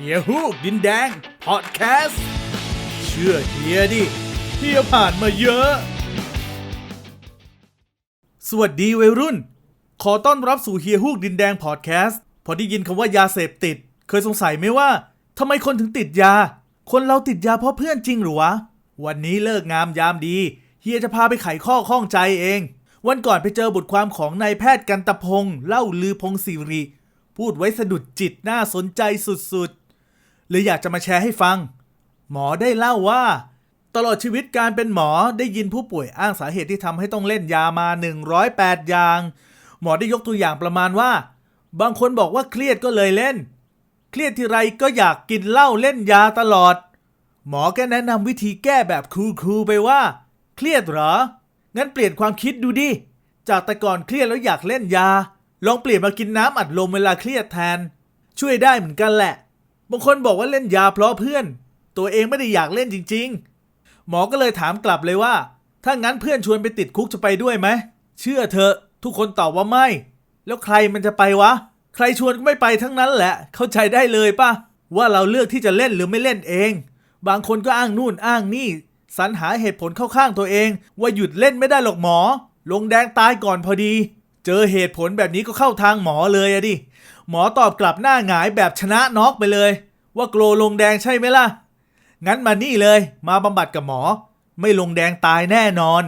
เฮียฮูกดินแดง พอดแคสต์ เชื่อเฮียดิเฮียผ่านมาเยอะ สวัสดีวัยรุ่น ขอต้อนรับสู่เฮียฮูกดินแดงพอดแคสต์ พอได้ยินคำว่ายาเสพติด เคยสงสัยไหมว่าทำไมคนถึงติดยา คนเราติดยาเพราะเพื่อนจริงหรือวะ วันนี้เลิกงามยามดี เฮียจะพาไปไขข้อข้องใจเอง วันก่อนไปเจอบทความของนายแพทย์กันตะพงศ์เล่าลือพงศิริ พูดไว้สะดุดจิตน่าสนใจสุดๆ เลยอยากจะมาแชร์ให้ฟัง หมอได้เล่าว่า ตลอดชีวิตการเป็นหมอได้ยินผู้ป่วยอ้างสาเหตุที่ทำให้ต้องเล่นยามา 108 อย่าง หมอได้ยกตัวอย่างประมาณว่า บางคนบอกว่าเครียดก็เลยเล่น เครียดทีไรก็อยากกินเหล้าเล่นยาตลอด หมอก็แนะนำวิธีแก้แบบครูๆไปว่า เครียดเหรอ งั้นเปลี่ยนความคิดดูดิ จากแต่ก่อนเครียดแล้วอยากเล่นยา ลองเปลี่ยนมากินน้ำอัดลมเวลาเครียดแทน ช่วยได้เหมือนกันแหละ บางคนบอกว่าเล่นยาเพราะเพื่อน ตัวเองไม่ได้อยากเล่นจริง ๆ หมอก็เลยถามกลับเลยว่า ถ้างั้นเพื่อนชวนไปติดคุกจะไปด้วยไหม เชื่อเถอะ ทุกคนตอบว่าไม่ แล้วใครมันจะไปวะ ใครชวนก็ไม่ไปทั้งนั้นแหละ เข้าใจได้เลยปะว่าเราเลือกที่จะเล่นหรือไม่เล่นเอง บางคนก็อ้างนู่นอ้างนี่ สรรหาเหตุผลเข้าข้างตัวเอง ว่าหยุดเล่นไม่ได้หรอกหมอ ลงแดงตายก่อนพอดี เจอเหตุผลแบบนี้ก็เข้าทางหมอเลยอะดิ หมอตอบกลับหน้าหงายแบบชนะน็อกไปเลย ว่าโกลลงแดงใช่ไหมล่ะ งั้นมานี่เลย มาบำบัดกับหมอ ไม่ลงแดงตายแน่นอน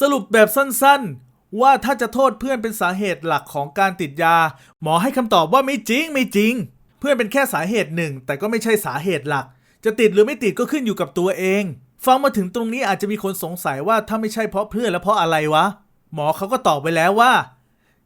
สรุปแบบสั้นๆ ว่าถ้าจะโทษเพื่อนเป็นสาเหตุหลักของการติดยา หมอให้คำตอบว่าไม่จริงไม่จริง เพื่อนเป็นแค่สาเหตุหนึ่ง แต่ก็ไม่ใช่สาเหตุหลัก จะติดหรือไม่ติดก็ขึ้นอยู่กับตัวเอง ฟังมาถึงตรงนี้อาจจะมีคนสงสัยว่าถ้าไม่ใช่เพราะเพื่อนแล้วเพราะอะไรวะ หมอเขาก็ตอบไปแล้วว่า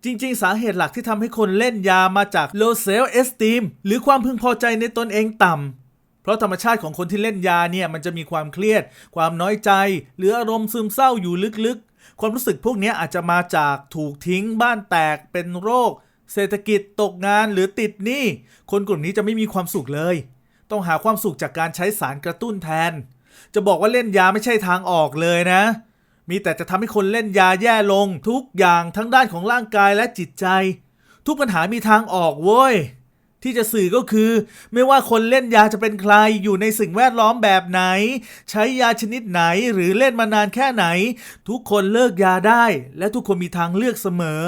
จริงๆ สาเหตุหลักที่ทำให้คนเล่นยามาจาก low self esteem หรือความพึงพอใจในตนเองต่ำ เพราะธรรมชาติของคนที่เล่นยาเนี่ยมันจะมีความเครียด ความน้อยใจ หรืออารมณ์ซึมเศร้าอยู่ลึกๆ ความรู้สึกพวกนี้อาจจะมาจากถูกทิ้ง บ้านแตก เป็นโรค เศรษฐกิจตกงานหรือติดหนี้ คนกลุ่มนี้จะไม่มีความสุขเลย ต้องหาความสุขจากการใช้สารกระตุ้นแทน จะบอกว่าเล่นยาไม่ใช่ทางออกเลยนะ มีแต่จะทำให้คนเล่นยาแย่ลง ทุกอย่างทั้งด้านของร่างกายและจิตใจ ทุกปัญหามีทางออกเว้ย ที่จะสื่อก็คือ ไม่ว่าคนเล่นยาจะเป็นใครอยู่ในสิ่งแวดล้อมแบบไหน ใช้ยาชนิดไหนหรือเล่นมานานแค่ไหน ทุกคนเลิกยาได้ และทุกคนมีทางเลือกเสมอ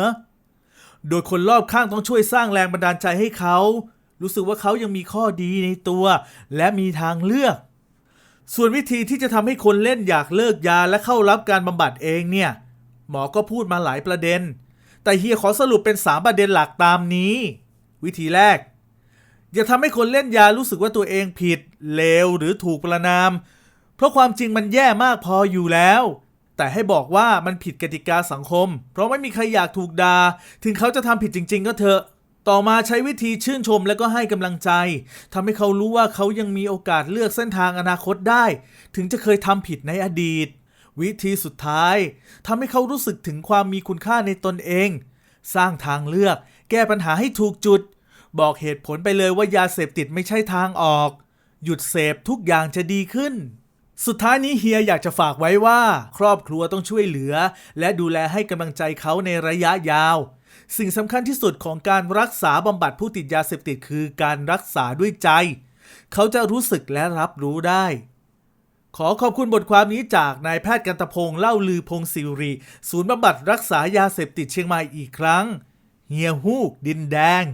โดยคนรอบข้างต้องช่วยสร้างแรงบันดาลใจให้เขา รู้สึกว่าเขายังมีข้อดีในตัว และมีทางเลือก ส่วนวิธีที่จะทำให้คนเล่นอยากเลิกยาและเข้ารับการบำบัดเองเนี่ย หมอก็พูดมาหลายประเด็น แต่เฮียขอสรุปเป็น 3 ประเด็นหลักตามนี้ วิธีแรก อย่าทำให้คนเล่นยารู้สึกว่าตัวเองผิด เลวหรือถูกประนาม เพราะความจริงมันแย่มากพออยู่แล้ว แต่ให้บอกว่ามันผิดกติกาสังคม เพราะไม่มีใครอยากถูกดา่าถึงเขาจะทำผิดจริง ๆ ก็เถอะ ต่อมาใช้วิธีชื่นชมและก็ให้กำลังใจทำให้เขารู้ว่าเขายังมีโอกาสเลือกเส้นทางอนาคตได้ ถึงจะเคยทำผิดในอดีต วิธีสุดท้ายทำให้เขารู้สึกถึงความมีคุณค่าในตนเอง สร้างทางเลือก แก้ปัญหาให้ถูกจุด บอกเหตุผลไปเลยว่ายาเสพติดไม่ใช่ทางออก หยุดเสพทุกอย่างจะดีขึ้นสุดท้ายนี้เฮียอยากจะฝากไว้ว่า ครอบครัวต้องช่วยเหลือ และดูแลให้กำลังใจเขาในระยะยาว สิ่งสำคัญที่สุดของการรักษาบำบัดผู้ติดยาเสพติดคือการรักษาด้วยใจ เขาจะรู้สึกและรับรู้ได้ ขอขอบคุณบทความนี้จากนายแพทย์กันตพงศ์เล่าลือพงศิริ ศูนย์บำบัดรักษายาเสพติดเชียงใหม่อีกครั้ง เฮียฮูกดินแดง